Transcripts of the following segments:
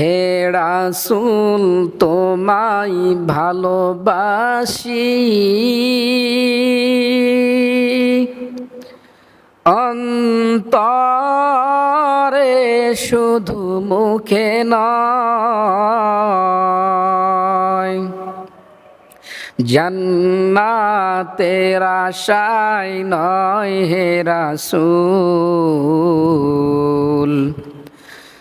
হে রাসুল তোমায় ভালোবাসি। অন্তরে শুধু মুখে নয় জান্নাতের আশায় নয় হে রাসূল।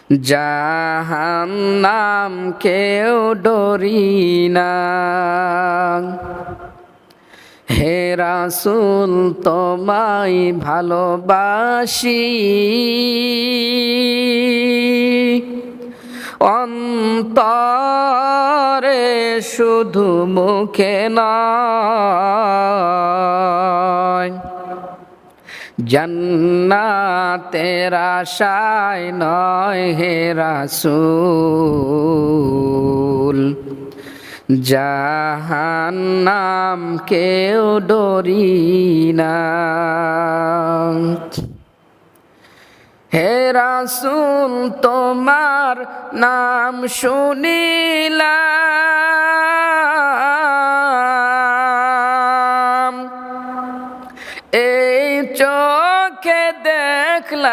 জাহান্নাম কেউ ডরি না। হে রাসূল তোমায় ভালোবাসি। অন্তরে শুধু মুখে নয় জন্নাতের আশায় নয় হে রাসূল। জাহান্নাম কেউ ডরি না। হে রাসূল তোমার নাম শুনিলাম।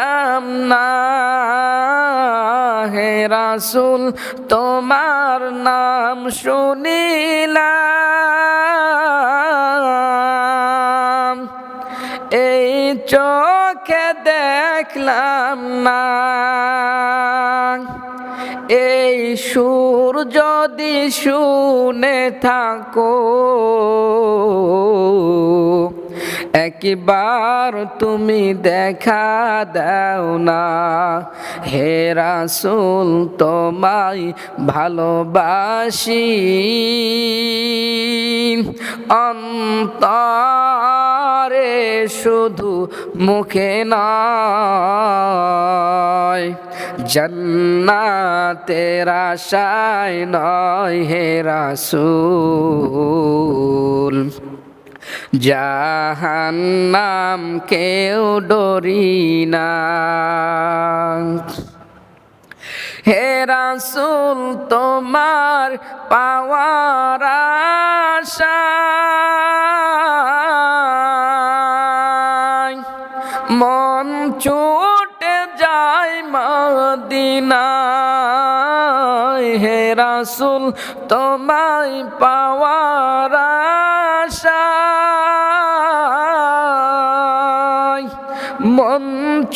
দেখলাম না হে রাসূল, তোমার নাম শুনিলাম। এই চোখে দেখলাম না। এই সুর যদি শুনে থাকো একবার তুমি দেখা দাও না। হে রাসূল, তোমায় ভালোবাসি। অন্তরে শুধু মুখে নয়, জন্নাতের আশায় নয়, হে রাসূল। জাহান্নাম কেউ ডরি না। হে রাসূল, তোমার পাওয়ার আশায় মন ছুটে যায় মদিনা হে রাসূল, তোমায় পাওয়ার আশায় মন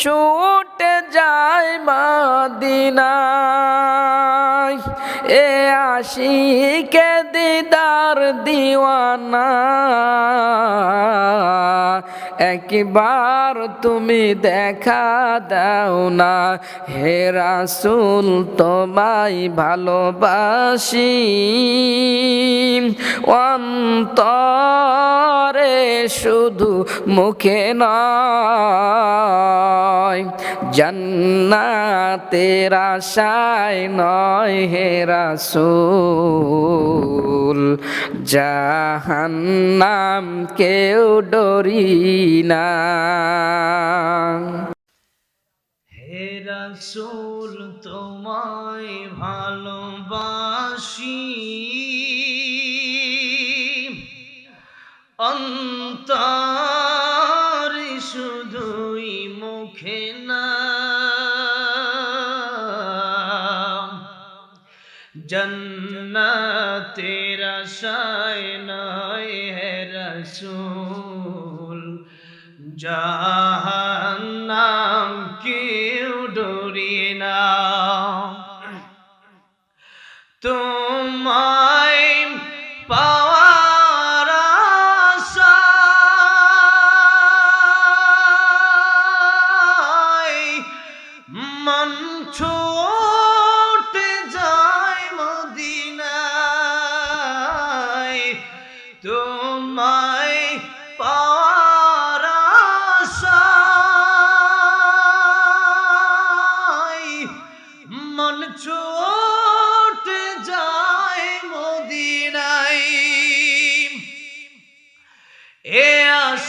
ছুটে যায় মাদিনায়। এ আশিকে দিদার দিওয়ানা একবার তুমি দেখা দাও না। হে রাসূল, তোমায় ভালোবাসি। অন্তরে শুধু মুখে নয়, জান্নাতের আশায় নয় হে রাসূল। জাহান্নাম কেউ ডরি না। হে রাসূল তোমায় ভালোবাসি। অন্তর শুধুই মুখে না। জন্নাতের আশায় নয় হে রসুল জাহান্নাম